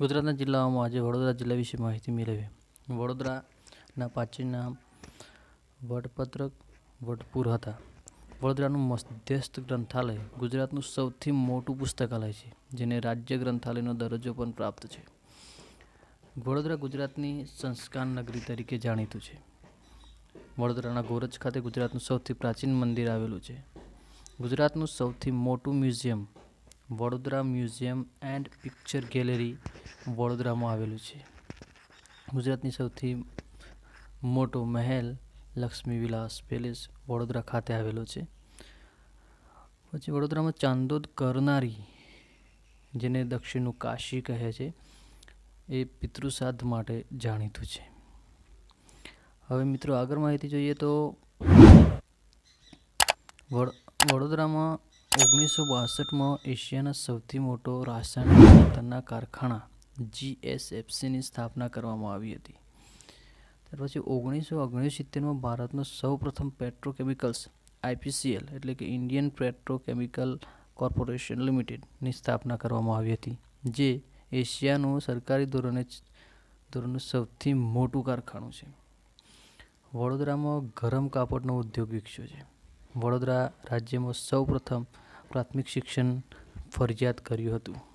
ગુજરાતના જિલ્લાઓમાં આજે વડોદરા જિલ્લા વિશે માહિતી મેળવી. વડોદરાના પ્રાચીન વડપત્રક વડપુર હતા. વડોદરાનું મધ્યસ્થ ગ્રંથાલય ગુજરાતનું સૌથી મોટું પુસ્તકાલય છે, જેને રાજ્ય ગ્રંથાલયનો દરજ્જો પણ પ્રાપ્ત છે. વડોદરા ગુજરાતની સંસ્કાર નગરી તરીકે જાણીતું છે. વડોદરાના ગોરજ ખાતે ગુજરાતનું સૌથી પ્રાચીન મંદિર આવેલું છે. ગુજરાતનું સૌથી મોટું museum Vadodara museum and picture gallery વડોદરામાં આવેલું છે. ગુજરાતની સૌથી મોટો મહેલ લક્ષ્મી વિલાસ પેલેસ વડોદરા ખાતે આવેલો છે. પછી વડોદરામાં ચાંદોદ કરનારી, જેને દક્ષિણનું કાશી કહે છે, એ પિતૃશ્રાદ્ધ માટે જાણીતું છે. હવે મિત્રો આગળ માહિતી જોઈએ તો વડોદરામાં ઓગણીસો બાસઠમાં એશિયાના સૌથી મોટો રાસાયણિક ખાતરના કારખાના જીએસએફસીની સ્થાપના કરવામાં આવી હતી. ત્યાર પછી ઓગણીસો ઓગણસિત્તેરમાં ભારતનો સૌપ્રથમ પેટ્રોકેમિકલ્સ આઈપીસીએલ એટલે કે ઇન્ડિયન પેટ્રોકેમિકલ કોર્પોરેશન લિમિટેડની સ્થાપના કરવામાં આવી હતી, જે એશિયાનું સરકારી ધોરણે ધોરણનું સૌથી મોટું કારખાનું છે. વડોદરામાં ગરમ કાપડનો ઉદ્યોગ વિકસ્યો છે. વડોદરા રાજ્યમાં સૌપ્રથમ પ્રાથમિક શિક્ષણ ફરજિયાત કર્યું હતું.